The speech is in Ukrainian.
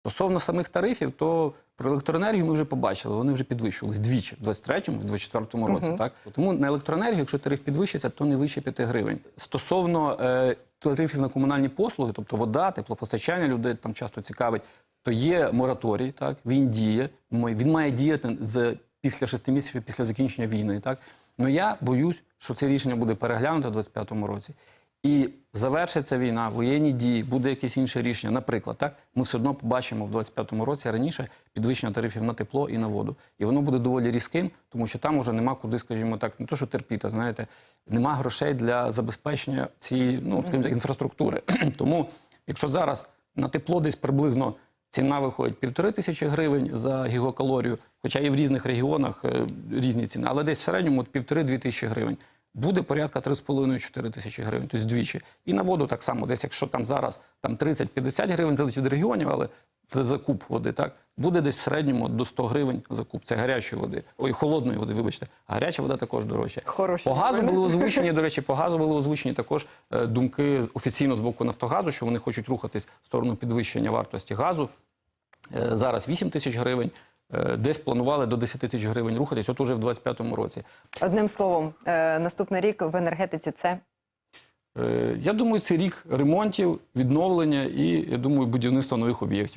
Стосовно самих тарифів, то про електроенергію ми вже побачили, вони вже підвищувались двічі в 23-му і 24-му році. Так? Тому на електроенергію, якщо тариф підвищиться, то не вище 5 гривень. Стосовно е, тарифів на комунальні послуги, тобто вода, теплопостачання людей там часто цікавить, то є мораторій, так? він діє, він має діяти з, після 6 місяців після закінчення війни. Так? Ну я боюсь, що це рішення буде переглянуто в 25-му році. І завершиться війна, воєнні дії, буде якесь інше рішення. Наприклад, так ми все одно побачимо в 25-му році раніше підвищення тарифів на тепло і на воду. І воно буде доволі різким, тому що там уже нема куди, скажімо так, не то, що терпіти, знаєте, нема грошей для забезпечення цієї, ну скажімо так, інфраструктури. тому, якщо зараз на тепло десь приблизно ціна виходить півтори тисячі гривень за гігакалорію, хоча і в різних регіонах е, різні ціни, але десь в середньому півтори-дві тисячі гривень. Буде порядка 3,5-4 тисячі гривень, тобто двічі. І на воду так само, десь якщо там зараз там 30-50 гривень залежить від регіонів, але це закуп води, так? Буде десь в середньому до 100 гривень закуп. Це гарячої води. Ой, холодної води, вибачте. А гаряча вода також дорожча. Хороші По газу були озвучені, до речі, по газу були озвучені також е, думки офіційно з боку Нафтогазу, що вони хочуть рухатись в сторону підвищення вартості газу. Е, Зараз 8 тисяч гривень. Е, Десь планували до 10 тисяч гривень рухатись, от уже в 25-му році. Одним словом, е, наступний рік в енергетиці це Е, Я думаю, це рік ремонтів, відновлення і я думаю, будівництва нових об'єктів.